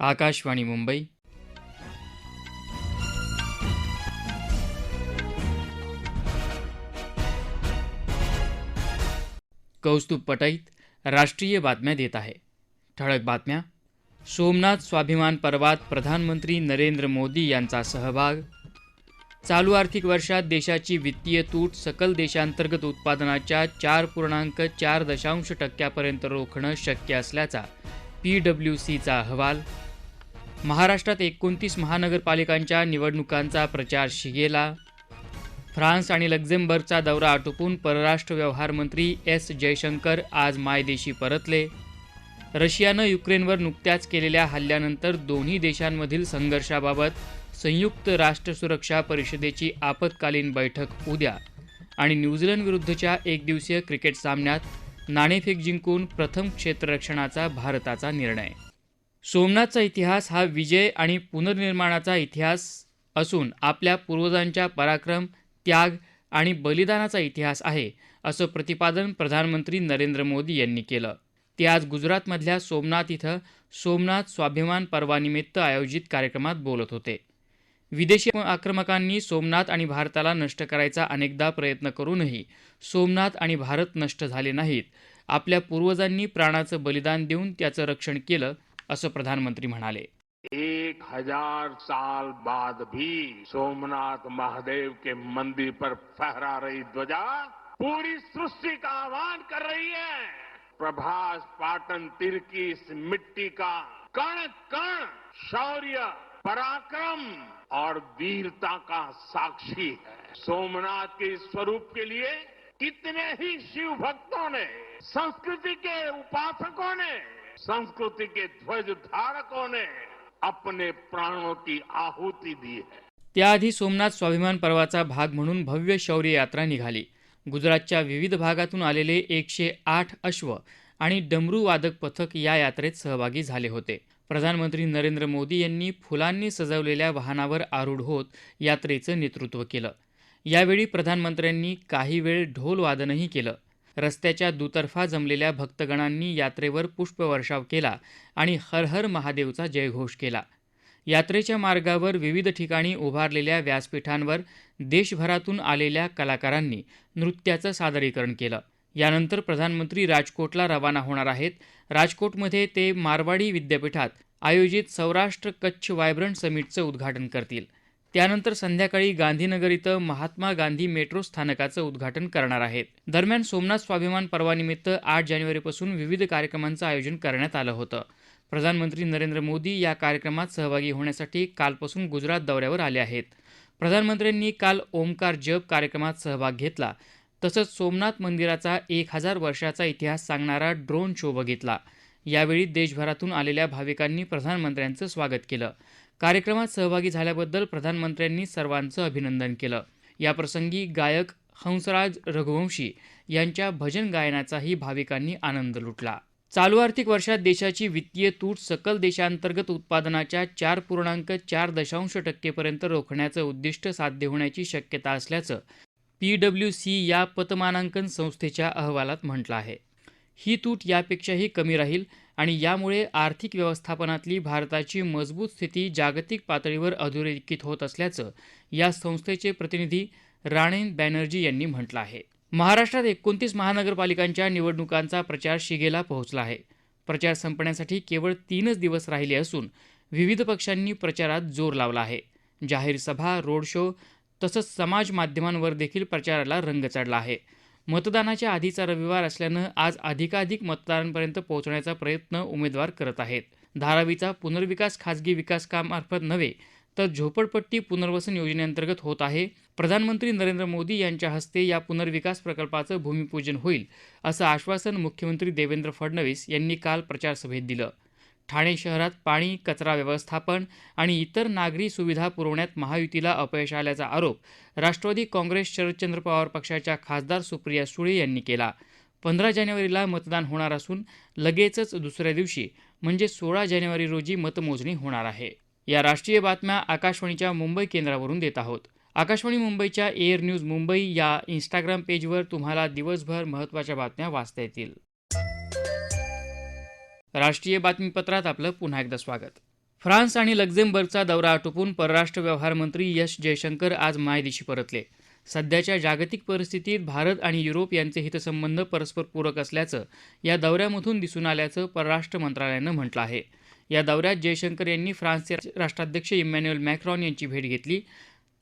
आकाशवाणी मुंबई. कौस्तुभ पटईत राष्ट्रीय बातम्या देत आहे. ठळक बातम्या. सोमनाथ स्वाभिमान पर्वात प्रधानमंत्री नरेंद्र मोदी यांचा सहभाग. चालू आर्थिक वर्षात देशाची वित्तीय तूट सकल देशांतर्गत उत्पादनाच्या चार पूर्णांक चार दशांश टक्क्यापर्यंत रोखणं शक्य असल्याचा पी डब्ल्यू सीचा अहवाल. महाराष्ट्रात एकोणतीस महानगरपालिकांच्या निवडणुकांचा प्रचार शिगेला. फ्रान्स आणि लक्झेंबर्गचा दौरा आटोपून परराष्ट्र व्यवहार मंत्री एस जयशंकर आज मायदेशी परतले. रशियानं युक्रेनवर नुकत्याच केलेल्या हल्ल्यानंतर दोन्ही देशांमधील संघर्षाबाबत संयुक्त राष्ट्र सुरक्षा परिषदेची आपत्कालीन बैठक उद्या आणि न्यूझीलंड विरुद्धच्या एकदिवसीय क्रिकेट सामन्यात नाणेफेक जिंकून प्रथम क्षेत्ररक्षणाचा भारताचा निर्णय. सोमनाथचा इतिहास हा विजय आणि पुनर्निर्माणाचा इतिहास असून आपल्या पूर्वजांच्या पराक्रम त्याग आणि बलिदानाचा इतिहास आहे असं प्रतिपादन प्रधानमंत्री नरेंद्र मोदी यांनी केलं. ते आज गुजरातमधल्या सोमनाथ इथं सोमनाथ स्वाभिमान पर्वानिमित्त आयोजित कार्यक्रमात बोलत होते. विदेशी आक्रमकांनी सोमनाथ आणि भारताला नष्ट करायचा अनेकदा प्रयत्न करूनही सोमनाथ आणि भारत नष्ट झाले नाहीत. आपल्या पूर्वजांनी प्राणाचं बलिदान देऊन त्याचं रक्षण केलं असं प्रधानमंत्री म्हणाले. एक हज़ार साल बाद भी सोमनाथ महादेव के मंदिर पर फहरा रही ध्वजा पूरी सृष्टि का आह्वान कर रही है। प्रभास पाटन तिर की इस मिट्टी का कण कण, शौर्य, पराक्रम और वीरता का साक्षी है। सोमनाथ के स्वरूप के लिए कितने ही शिव भक्तों ने, संस्कृति के उपासकों ने संस्कृति के ध्वज धारकों ने अपने प्राणों की आहुति दी है। त्याआधी सोमनाथ स्वाभिमान पर्वाचा भाग म्हणून भव्य शौर्य यात्रा निघाली. गुजरातच्या विविध भागातून आलेले एकशे आठ अश्व आणि डमरू वादक पथक या यात्रेत सहभागी झाले होते. प्रधानमंत्री नरेंद्र मोदी यांनी फुलांनी सजवलेल्या वाहनावर आरूढ होत यात्रेचं नेतृत्व केलं. यावेळी प्रधानमंत्र्यांनी काही वेळ ढोल वादनही केलं. रस्त्याच्या दुतर्फा जमलेल्या भक्तगणांनी यात्रेवर पुष्पवर्षाव केला आणि हर हर महादेवचा जयघोष केला. यात्रेच्या मार्गावर विविध ठिकाणी उभारलेल्या व्यासपीठांवर देशभरातून आलेल्या कलाकारांनी नृत्याचं सादरीकरण केलं. यानंतर प्रधानमंत्री राजकोटला रवाना होणार आहेत. राजकोटमध्ये ते मारवाडी विद्यापीठात आयोजित सौराष्ट्र कच्छ वायब्रंट समिटचं उद्घाटन करतील. त्यानंतर संध्याकाळी गांधीनगर इथं महात्मा गांधी मेट्रो स्थानकाचं उद्घाटन करणार आहेत. दरम्यान सोमनाथ स्वाभिमान पर्वानिमित्त आठ जानेवारीपासून विविध कार्यक्रमांचं आयोजन करण्यात आलं होतं. प्रधानमंत्री नरेंद्र मोदी या कार्यक्रमात सहभागी होण्यासाठी कालपासून गुजरात दौऱ्यावर आले आहेत. प्रधानमंत्र्यांनी काल ओमकार जप कार्यक्रमात सहभाग घेतला. तसंच सोमनाथ मंदिराचा एक हजार वर्षाचा इतिहास सांगणारा ड्रोन शो बघितला. यावेळी देशभरातून आलेल्या भाविकांनी प्रधानमंत्र्यांचं स्वागत केलं. कार्यक्रमात सहभागी झाल्याबद्दल प्रधानमंत्र्यांनी सर्वांचं अभिनंदन केलं. याप्रसंगी गायक हंसराज रघुवंशी यांच्या भजन गायनाचाही भाविकांनी आनंद लुटला. चालू आर्थिक वर्षात देशाची वित्तीय तूट सकल देशांतर्गत उत्पादनाच्या चार पूर्णांक चार दशांश टक्केपर्यंत रोखण्याचं उद्दिष्ट साध्य होण्याची शक्यता असल्याचं पी डब्ल्यू सी या पतमानांकन संस्थेच्या अहवालात म्हटलं आहे. ही तूट यापेक्षाही कमी राहील आणि यामुळे आर्थिक व्यवस्थापनातली भारताची मजबूत स्थिती जागतिक पातळीवर अधोरेखित होत असल्याचं या संस्थेचे प्रतिनिधी राणेन बॅनर्जी यांनी म्हटलं आहे. महाराष्ट्रात एकोणतीस महानगरपालिकांच्या निवडणुकांचा प्रचार शिगेला पोहोचला आहे. प्रचार संपण्यासाठी केवळ तीनच दिवस राहिले असून विविध पक्षांनी प्रचारात जोर लावला आहे. जाहीर सभा रोड शो तसंच समाज माध्यमांवर देखील प्रचाराला रंग चढला आहे. मतदानाच्या आधीचा रविवार असल्यानं आज अधिकाधिक मतदारांपर्यंत पोहोचण्याचा प्रयत्न उमेदवार करत आहेत. धारावीचा पुनर्विकास खाजगी विकास कामार्फत नव्हे तर झोपडपट्टी पुनर्वसन योजनेअंतर्गत होत आहे. प्रधानमंत्री नरेंद्र मोदी यांच्या हस्ते या पुनर्विकास प्रकल्पाचं भूमिपूजन होईल असं आश्वासन मुख्यमंत्री देवेंद्र फडणवीस यांनी काल प्रचारसभेत दिलं. ठाणे शहरात पाणी कचरा व्यवस्थापन आणि इतर नागरी सुविधा पुरवण्यात महायुतीला अपयश आल्याचा आरोप राष्ट्रवादी काँग्रेस शरदचंद्र पवार पक्षाच्या खासदार सुप्रिया सुळे यांनी केला. पंधरा जानेवारीला मतदान होणार असून लगेचच दुसऱ्या दिवशी म्हणजे सोळा जानेवारी रोजी मतमोजणी होणार आहे. या राष्ट्रीय बातम्या आकाशवाणीच्या मुंबई केंद्रावरून देत आहोत. आकाशवाणी मुंबईच्या एअर न्यूज मुंबई या इंस्टाग्राम पेजवर तुम्हाला दिवसभर महत्त्वाच्या बातम्या वाचता येतील. राष्ट्रीय बातमीपत्रात आपलं पुन्हा एकदा स्वागत. फ्रान्स आणि लक्झेंबर्गचा दौरा आटोपून परराष्ट्र व्यवहार मंत्री एस जयशंकर आज मायदेशी परतले. सध्याच्या जागतिक परिस्थितीत भारत आणि युरोप यांचे हितसंबंध परस्पर पूरक असल्याचं या दौऱ्यामधून दिसून आल्याचं परराष्ट्र मंत्रालयानं म्हटलं आहे. या दौऱ्यात जयशंकर यांनी फ्रान्सचे राष्ट्राध्यक्ष इमॅन्युएल मॅक्रॉन यांची भेट घेतली.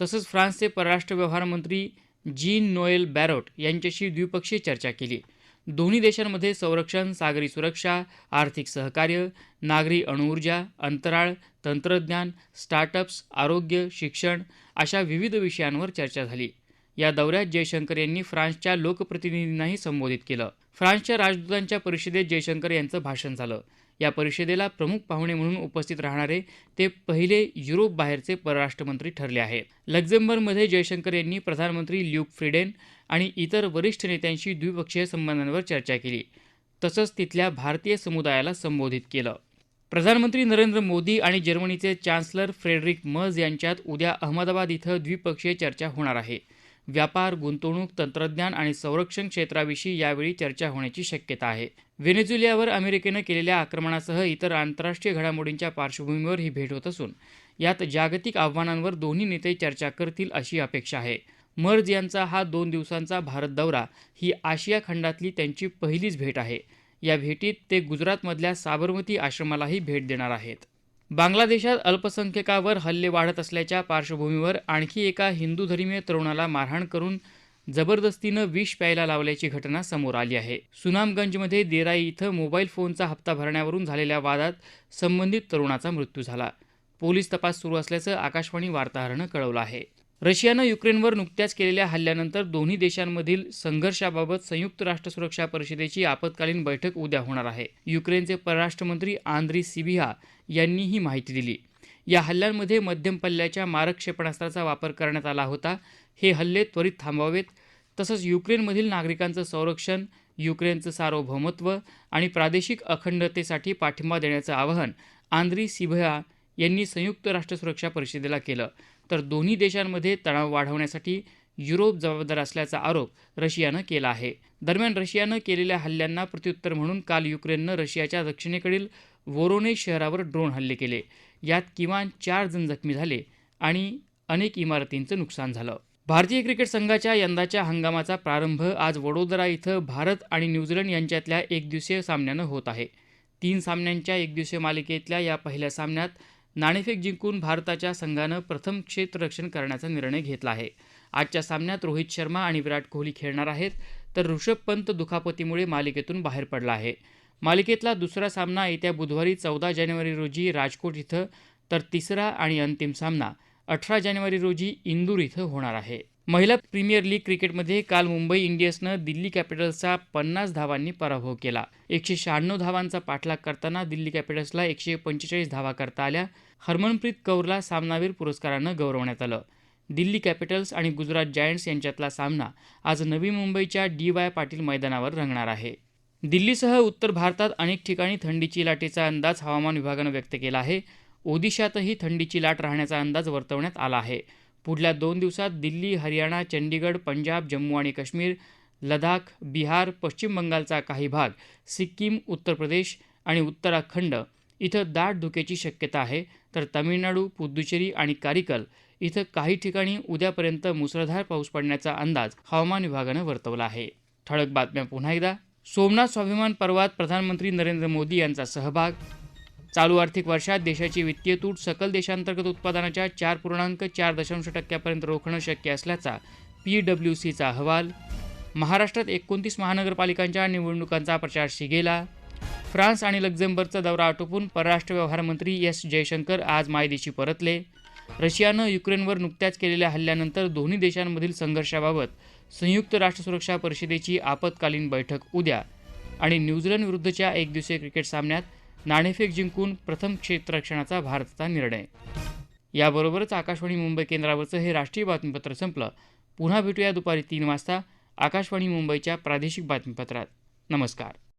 तसंच फ्रान्सचे परराष्ट्र व्यवहार मंत्री जीन नोएल बॅरोट यांच्याशी द्विपक्षीय चर्चा केली. दोन्ही देशांमध्ये संरक्षण सागरी सुरक्षा आर्थिक सहकार्य नागरी अणुऊर्जा अंतराळ तंत्रज्ञान स्टार्टअप्स आरोग्य शिक्षण अशा विविध विषयांवर चर्चा झाली. या दौऱ्यात जयशंकर यांनी फ्रान्सच्या लोकप्रतिनिधींनाही संबोधित केलं. फ्रान्सच्या राजदूतांच्या परिषदेत जयशंकर यांचं भाषण झालं. या परिषदेला प्रमुख पाहुणे म्हणून उपस्थित राहणारे ते पहिले युरोप बाहेरचे परराष्ट्रमंत्री ठरले आहेत लक्झेंबर्गमध्ये जयशंकर यांनी प्रधानमंत्री ल्यूक फ्रिडेन आणि इतर वरिष्ठ नेत्यांशी द्विपक्षीय संबंधांवर चर्चा केली. तसंच तिथल्या भारतीय समुदायाला संबोधित केलं. प्रधानमंत्री नरेंद्र मोदी आणि जर्मनीचे चान्सलर फ्रेडरिक मज यांच्यात उद्या अहमदाबाद इथं द्विपक्षीय चर्चा होणार आहे. व्यापार गुंतवणूक तंत्रज्ञान आणि संरक्षण क्षेत्राविषयी यावेळी चर्चा होण्याची शक्यता आहे. व्हेनेझुएलावर अमेरिकेनं केलेल्या आक्रमणासह इतर आंतरराष्ट्रीय घडामोडींच्या पार्श्वभूमीवर ही भेट होत असून यात जागतिक आव्हानांवर दोन्ही नेते चर्चा करतील अशी अपेक्षा आहे. मर्ज यांचा हा दोन दिवसांचा भारत दौरा ही आशिया खंडातली त्यांची पहिलीच भेट आहे. या भेटीत ते गुजरातमधल्या साबरमती आश्रमालाही भेट देणार आहेत. बांगलादेशात अल्पसंख्यकावर हल्ले वाढत असल्याच्या पार्श्वभूमीवर आणखी एका हिंदू धर्मीय तरुणाला मारहाण करून जबरदस्तीनं विष प्यायला लावल्याची घटना समोर आली आहे. सुनामगंजमध्ये देराई इथं मोबाईल फोनचा हप्ता भरण्यावरून झालेल्या वादात संबंधित तरुणाचा मृत्यू झाला. पोलीस तपास सुरू असल्याचं आकाशवाणी वार्ताहरानं कळवलं आहे. रशियानं युक्रेनवर नुकत्याच केलेल्या हल्ल्यानंतर दोन्ही देशांमधील संघर्षाबाबत संयुक्त राष्ट्र सुरक्षा परिषदेची आपत्कालीन बैठक उद्या होणार आहे. युक्रेनचे परराष्ट्रमंत्री आंद्री सिबिहा यांनी ही माहिती दिली. या हल्ल्यांमध्ये मध्यम पल्ल्याच्या मारक क्षेपणास्त्राचा वापर करण्यात आला होता. हे हल्ले त्वरित थांबवावेत. तसंच युक्रेनमधील नागरिकांचं संरक्षण युक्रेनचं सार्वभौमत्व आणि प्रादेशिक अखंडतेसाठी पाठिंबा देण्याचं आवाहन आंद्री सिबिहा यांनी संयुक्त राष्ट्र सुरक्षा परिषदेला केलं. तर दोन्ही देशांमध्ये तणाव वाढवण्यासाठी युरोप जबाबदार असल्याचा आरोप रशियानं केला आहे. दरम्यान रशियानं केलेल्या हल्ल्यांना प्रत्युत्तर म्हणून काल युक्रेननं रशियाच्या दक्षिणेकडील वोरोने शहरावर ड्रोन हल्ले केले. यात किमान चार जण जखमी झाले आणि अनेक इमारतींचं नुकसान झालं. भारतीय क्रिकेट संघाच्या यंदाच्या हंगामाचा प्रारंभ आज वडोदरा इथं भारत आणि न्यूझीलंड यांच्यातल्या एकदिवसीय सामन्यानं होत आहे. तीन सामन्यांच्या एकदिवसीय मालिकेतल्या या पहिल्या सामन्यात नाणेफेक जिंकून भारताच्या संघानं प्रथम क्षेत्ररक्षण करण्याचा निर्णय घेतला आहे. आजच्या सामन्यात रोहित शर्मा आणि विराट कोहली खेळणार आहेत तर ऋषभ पंत दुखापतीमुळे मालिकेतून बाहेर पडला आहे. मालिकेतला दुसरा सामना येत्या बुधवारी चौदा जानेवारी रोजी राजकोट इथं तर तिसरा आणि अंतिम सामना अठरा जानेवारी रोजी इंदूर इथं होणार आहे. महिला प्रीमियर लीग क्रिकेटमध्ये काल मुंबई इंडियन्सनं दिल्ली कॅपिटल्सचा पन्नास धावांनी पराभव केला. एकशे शहाण्णव धावांचा पाठलाग करताना दिल्ली कॅपिटल्सला एकशे पंचेचाळीस धावा करता आल्या. हरमनप्रीत कौरला सामनावीर पुरस्कारानं गौरवण्यात आलं. दिल्ली कॅपिटल्स आणि गुजरात जायंट्स यांच्यातला सामना आज नवी मुंबईच्या डी वाय पाटील मैदानावर रंगणार आहे. दिल्लीसह उत्तर भारतात अनेक ठिकाणी थंडीची लाटेचा अंदाज हवामान विभागानं व्यक्त केला आहे. ओदिशातही थंडीची लाट राहण्याचा अंदाज वर्तवण्यात आला आहे. पुढल्या दोन दिवसात दिल्ली हरियाणा चंडीगड पंजाब जम्मू आणि काश्मीर लडाख बिहार पश्चिम बंगालचा काही भाग सिक्कीम उत्तर प्रदेश आणि उत्तराखंड इथं दाट धुक्याची शक्यता आहे. तर तामिळनाडू पुद्दुचेरी आणि कारिकल इथं काही ठिकाणी उद्यापर्यंत मुसळधार पाऊस पडण्याचा अंदाज हवामान विभागानं वर्तवला आहे. ठळक बातम्या पुन्हा एकदा. सोमनाथ स्वाभिमान पर्वात प्रधानमंत्री नरेंद्र मोदी यांचा सहभाग चालू आर्थिक वर्षात देशाची वित्तीय तूट सकल देशांतर्गत उत्पादनाच्या चार पूर्णांक चार दशांश टक्क्यापर्यंत रोखणं शक्य असल्याचा पी डब्ल्यू सीचा अहवाल. महाराष्ट्रात एकोणतीस महानगरपालिकांच्या निवडणुकांचा प्रचार शिगेला. फ्रान्स आणि लक्झेंबर्गचा दौरा आटोपून परराष्ट्र व्यवहार मंत्री एस जयशंकर आज मायदेशी परतले. रशियानं युक्रेनवर नुकत्याच केलेल्या हल्ल्यानंतर दोन्ही देशांमधील संघर्षाबाबत संयुक्त राष्ट्र सुरक्षा परिषदेची आपत्कालीन बैठक उद्या आणि न्यूझीलंड विरुद्धच्या एकदिवसीय क्रिकेट सामन्यात नाणेफेक जिंकून प्रथम क्षेत्ररक्षणाचा भारताचा निर्णय. याबरोबरच आकाशवाणी मुंबई केंद्रावरचं हे राष्ट्रीय बातमीपत्र संपलं. पुन्हा भेटूया दुपारी तीन वाजता आकाशवाणी मुंबईच्या प्रादेशिक बातमीपत्रात. नमस्कार.